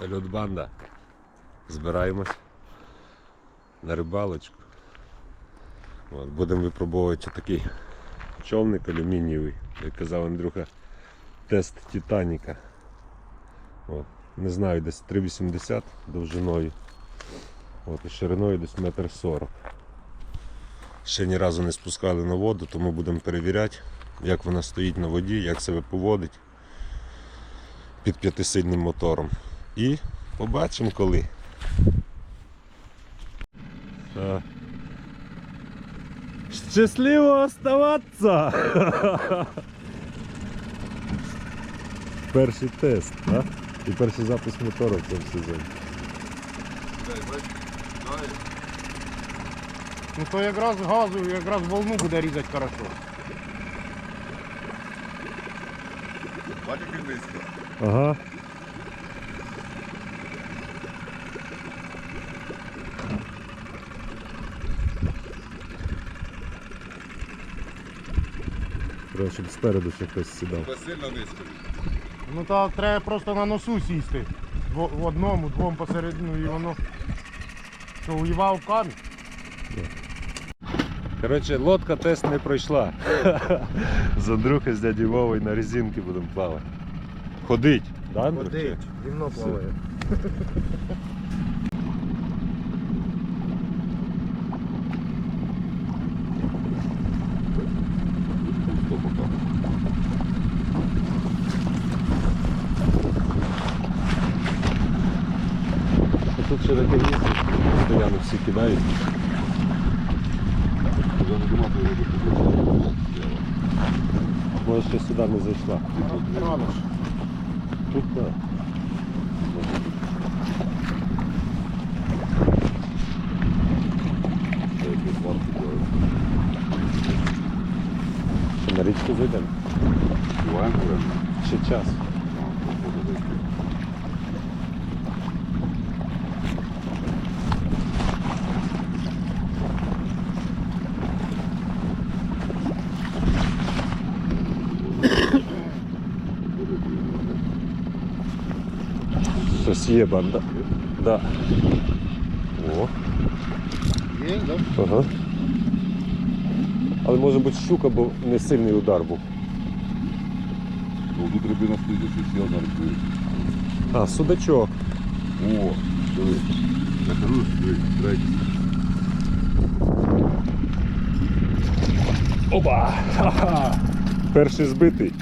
Салют банда. Збираємось на рибалочку. От, будемо випробовувати такий човник алюмінієвий, як казав Андрюха, тест Титаніка. От. Не знаю, десь 3,80 довжиною. От, і шириною десь метр сорок. Ще ні разу не спускали на воду, тому будемо перевіряти, як вона стоїть на воді, як себе поводить під п'ятисильним мотором. І побачимо коли. Щасливо оставатися! Перший тест, а? І перший запуск мотора в цьому сезоні. Ну то якраз газу, якраз волну буде різати хорошо. Бачиш, як низько. Ага. Треба, щоб спереду ще хтось сідав. Це сильно низько. Ну то треба просто на носу сісти. Дво- В одному, двом посередину і воно. Що уївав камінь? Коротше, лодка тест не пройшла. З Андрюхи з дяді Вовою на резинки будемо плавати. Ходить, да, Андрюх? чи? рівно плаває. А Тут ще таке місце, постійно всі кидають. Вже не думати, робити. Може ще сюди не зайшла. Рано ж. Тут так. Що на річку зайдемо? Співаємо, говоримо? Ще час. Ну, то буде десь. Щось є банда. Да. О, Є, да? ага. Але може бути щука, бо не сильний удар був. Тут рибина стоїть, якщо сіл на рибу. А, судачок. О, диви. Я кажу, диви, третій. Опа! Ха-ха! Перший збитий.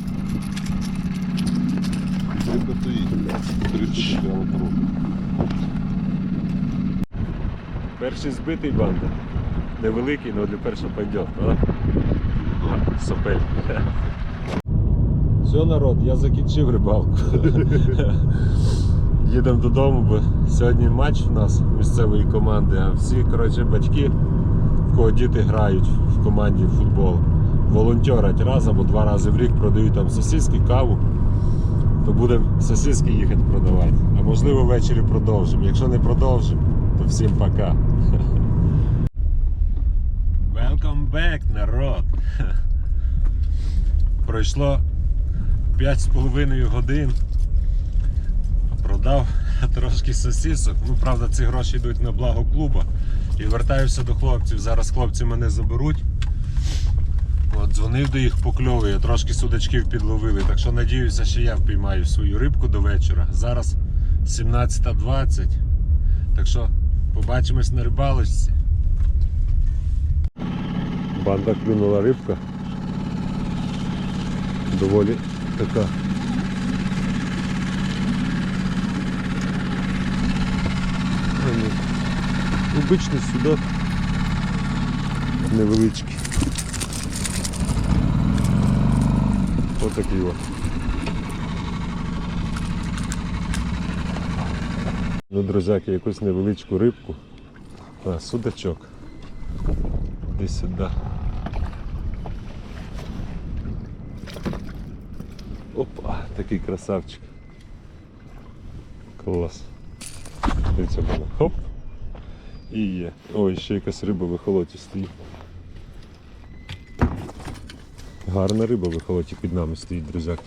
Рибка стоїть. Три штуки взяла порог. Перший збитий банда. Невеликий, але для першого пойдет, а? Сопель. Все, народ, я закінчив рибалку. Їдемо додому, бо сьогодні матч у нас місцевої команди, а всі коротше, батьки, в кого діти грають в команді в футбол, волонтерять раз або два рази в рік продають там сосиски, каву, то будемо сосиски їхати продавати. А можливо ввечері продовжимо. Якщо не продовжимо, то всім пока. Welcome back, народ! Пройшло 5,5 годин. Продав трошки сосисок. Ну, правда, ці гроші йдуть на благо клуба. І вертаюся до хлопців. Зараз хлопці мене заберуть. От, дзвонив до їх покльовує, трошки судачків підловили. Так що надіюся, що я впіймаю свою рибку до вечора. Зараз 17.20. Так що побачимось на рибалочці. Банда клюнула рибка. Доволі така. Обичний судак. Невеличкий. Отакий от. Ну, друзяки, якусь невеличку рибку. А, судачок. Іди сюди. Опа, такий красавчик. Клас. Дивіться мене. Хоп. І є. Ой, ще якась риба в ехолоті стоїть. Гарна риба в ехолоті під нами стоїть, друзяки.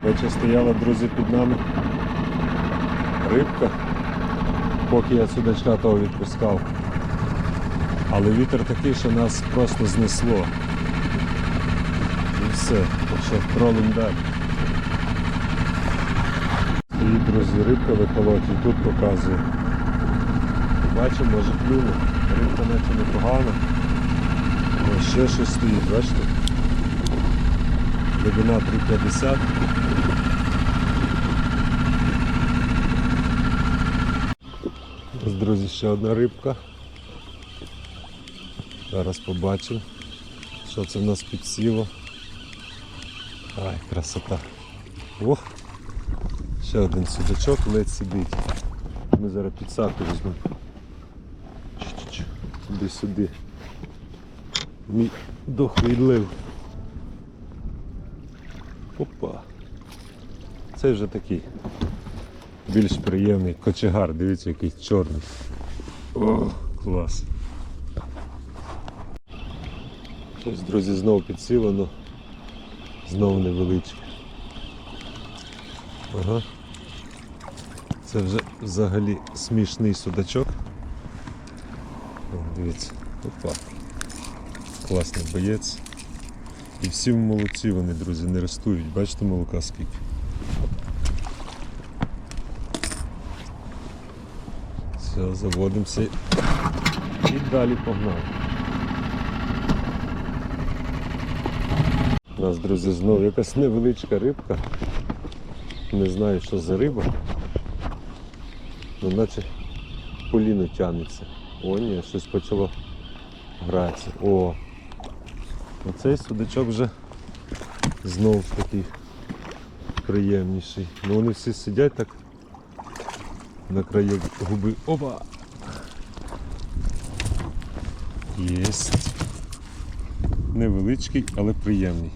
Коротше, стояла, друзі, під нами рибка, поки я судачка того відпускав. Але вітер такий, що нас просто знесло. І все, що тролим далі. Стоїть, друзі, рибка в еколоті, тут показує. Бачимо, може клюне. Рибка наче непогана. О, ще щось стоїть, бачите? Глибина 3,50. Друзі, ще одна рибка. Зараз побачимо, що це в нас підсіло. Ай, красота. Ох! Ще один судачок ледь сидить. Ми зараз підсаку візьмемо. Чу-чу-чу. Туди сюди. Мій дохлий лив. Опа. Це вже такий більш приємний кочегар. Дивіться, який чорний. О, клас. Ось, друзі, знову підсилено. Знову невеличке. Ага. Це вже взагалі смішний судачок. О, дивіться, опа. Класний боєць. І всі молодці вони, друзі, не рестують. Бачите молока скільки. Все, заводимося і далі погнали. Нас, друзі, знову якась невеличка рибка. Не знаю, що за риба. Ну, наче поліно тягнеться. О, ні, щось почало гратися. О! Оцей судачок вже знов такий приємніший. Ну вони всі сидять так на краю губи. Опа! Єсть. Невеличкий, але приємний.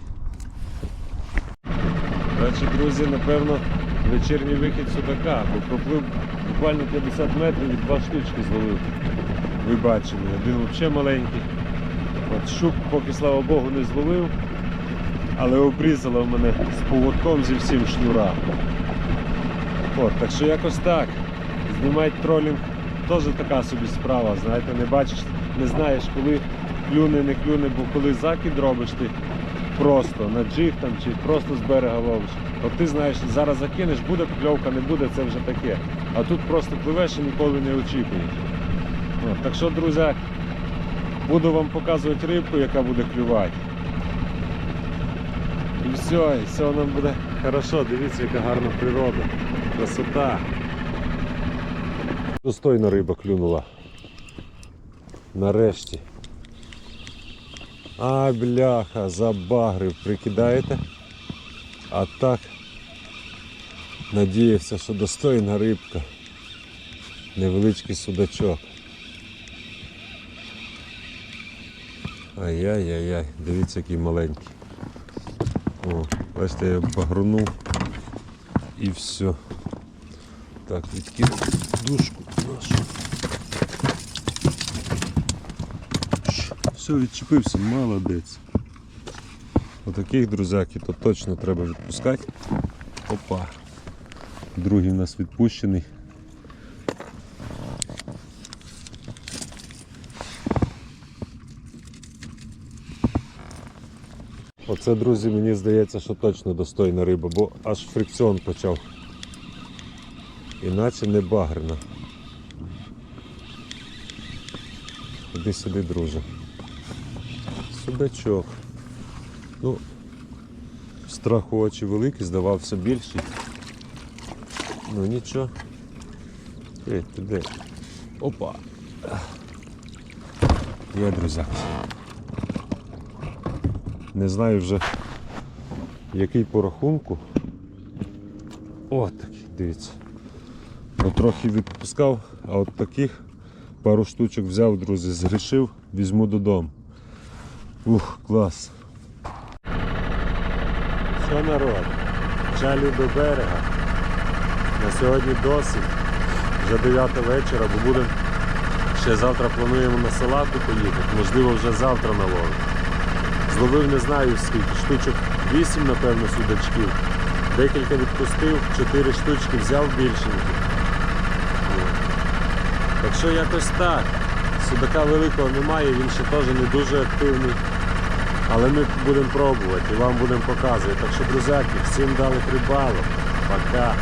Речі, друзі, напевно, вечірній вихід судака, бо проплив буквально 50 метрів і два штучки зловив. Ви бачили, один взагалі маленький. От щук, поки слава Богу, не зловив, але обрізала в мене з поводком зі всім шнура. От, так що якось так. Знімати тролінг теж така собі справа, знаєте, не бачиш, не знаєш, коли клюне, не клюне, бо коли закид робиш ти просто на джиг там чи просто з берега ловиш. От ти знаєш, зараз закинеш, буде покльовка, не буде, це вже таке. А тут просто пливеш і ніколи не очікуєш. От, так що, друзі, буду вам показувати рибку, яка буде клювати. І все, і все нам буде хорошо. Дивіться, яка гарна природа. Красота. Достойна риба клюнула. Нарешті. А, бляха, забагрив, прикидаєте? А так надіявся, що достойна рибка. Невеличкий судачок. Ай-яй-яй-яй, дивіться, який маленький. О, бачите, я багрунув і все. Так, відкину дужку нашу. Все, відчепився, молодець. Отаких друзяки то точно треба відпускати. Опа. Другий у нас відпущений. Оце, друзі, мені здається, що точно достойна риба, бо аж фрикціон почав. Іначе не багрена. Іди сюди, друже. Судачок. Ну, страху очі великі, здавався більший. Ну нічого. Ей, ти де? Опа. Є, друзяки. Не знаю вже який по рахунку. О, такий, дивіться. От трохи відпускав, а от таких пару штучок взяв, друзі, згрішив, візьму додому. Ух, клас. Що народ? Чалі до берега. На сьогодні досить. Вже 9 вечора, бо будемо ще завтра плануємо на салату поїхати, можливо вже завтра на лову. Зловив не знаю скільки, штучок 8, напевно, судачків. Декілька відпустив, 4 штучки взяв більшенькі. От. Так що якось так. Судака великого немає, він ще теж не дуже активний. Але ми будемо пробувати і вам будемо показувати. Так що, друзяки, всім дали прибалок. Пока.